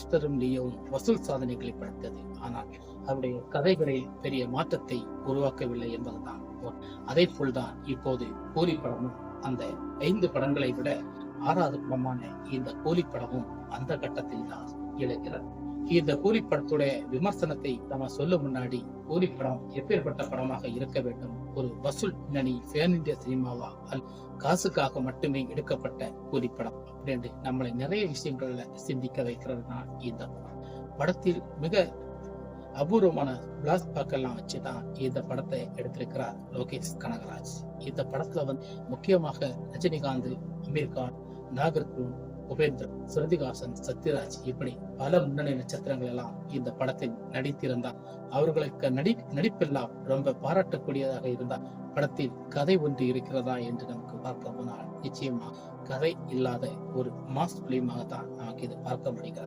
மிஸ்டரும் லியோவும் வசூல் சாதனைகளை படைத்தது. ஆனால் அவருடைய கதைகளில் பெரிய மாற்றத்தை உருவாக்கவில்லை என்பதுதான் அதே போல்தான் இப்போது கூலி படமும் அந்த ஐந்து படங்களை விட ஆறாவது படமான இந்த கூலி படமும் அந்த கட்டத்தில் தான் இழக்கிறது இந்த கூலி படத்துடைய விமர்சனத்தை நம்ம சொல்லும் முன்னாடி கூலி படம் எப்பேற்பட்ட படமாக இருக்க வேண்டும்? ஒரு வசூல் பின்னணி ஃபேன் இந்தியா சினிமாவா? அல் காசுக்காக மட்டுமே எடுக்கப்பட்ட கூலி படம் அப்படின்னு நம்மளை நிறைய விஷயங்கள்ல சிந்திக்க வைக்கிறது தான் இந்த படம். படத்தில் மிக அபூர்வமான பிளாஸ்பாக்கெல்லாம் வச்சுதான் இந்த படத்தை எடுத்திருக்கிறார் லோகேஷ் கனகராஜ். இந்த படத்துல வந்து முக்கியமாக ரஜினிகாந்த் அமீர் கான் நாகர்கூன் உபேந்தர் ஸ்ருதிகாசன் சத்யராஜ் இப்படி பல முன்னணி நட்சத்திரங்கள் எல்லாம் இந்த படத்தில் நடித்திருந்தார். அவர்களுக்கு நடி நடிப்பெல்லாம் ரொம்ப பாராட்டக்கூடியதாக இருந்தார். படத்தில் கதை ஒன்று இருக்கிறதா என்று நமக்கு பார்க்க போனால் நிச்சயமா கதை இல்லாத ஒரு மாஸ் பிலிமாக தான் நமக்கு இது பார்க்க முடிகிறது.